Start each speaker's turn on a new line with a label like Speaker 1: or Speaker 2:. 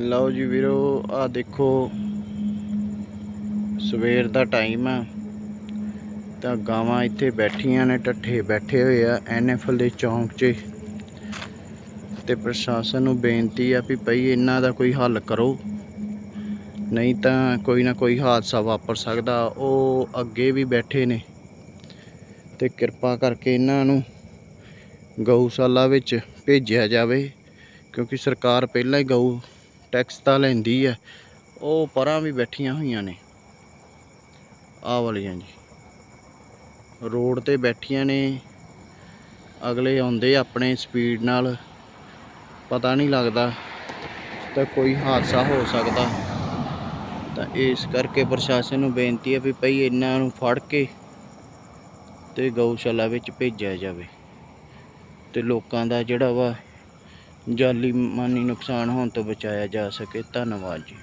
Speaker 1: ਲਓ ਜੀ ਵੀਰੋ, ਆ ਦੇਖੋ। ਸਵੇਰ ਦਾ ਟਾਈਮ ਆ। ਤਾਂ ਗਾਵਾਂ ਇੱਥੇ ਬੈਠੀਆਂ ਨੇ, ਟੱਠੇ ਬੈਠੇ ਹੋਏ ਆ ਐਨਐਫਐਲ ਦੇ ਚੌਂਕ 'ਚ। ਤੇ ਪ੍ਰਸ਼ਾਸਨ ਨੂੰ ਬੇਨਤੀ ਆ ਵੀ ਭਈ ਇਹਨਾਂ ਦਾ ਕੋਈ ਹੱਲ ਕਰੋ। ਨਹੀਂ ਤਾਂ ਕੋਈ ਨਾ ਕੋਈ ਹਾਦਸਾ ਵਾਪਰ ਸਕਦਾ। ਉਹ ਅੱਗੇ ਵੀ ਬੈਠੇ ਨੇ। ਤੇ ਕਿਰਪਾ ਕਰਕੇ ਇਹਨਾਂ ਨੂੰ ਗਊਸ਼ਾਲਾ ਵਿੱਚ ਭੇਜਿਆ ਜਾਵੇ। ਕਿਉਂਕਿ ਸਰਕਾਰ ਪਹਿਲਾਂ ਹੀ ਗਊ ਟੈਕਸ ਤਾਂ ਲੈਂਦੀ ਹੈ ਉਹ ਪਰਾਂ ਵੀ ਬੈਠੀਆਂ ਹੋਈਆਂ ਨੇ। ਆ ਵਾਲੀਆਂ ਜੀ। ਰੋਡ ਤੇ ਬੈਠੀਆਂ ਨੇ। ਅਗਲੇ ਆਉਂਦੇ ਆਪਣੇ ਸਪੀਡ ਨਾਲ। ਪਤਾ ਨਹੀਂ ਲੱਗਦਾ ਤਾਂ ਕੋਈ ਹਾਦਸਾ ਹੋ ਸਕਦਾ। ਤਾਂ ਇਸ ਕਰਕੇ ਪ੍ਰਸ਼ਾਸਨ ਨੂੰ ਬੇਨਤੀ ਹੈ ਵੀ ਭਈ ਇਹਨਾਂ ਨੂੰ ਫੜ ਕੇ ਤੇ ਗਊਸ਼ਾਲਾ ਵਿੱਚ ਭੇਜਿਆ ਜਾਵੇ। ਤੇ ਲੋਕਾਂ ਦਾ ਜਿਹੜਾ ਵਾ ਜਾਲੀ ਮਾਨੀ ਨੁਕਸਾਨ ਹੋਣ ਤੋਂ ਬਚਾਇਆ ਜਾ ਸਕੇ। ਧੰਨਵਾਦ ਜੀ।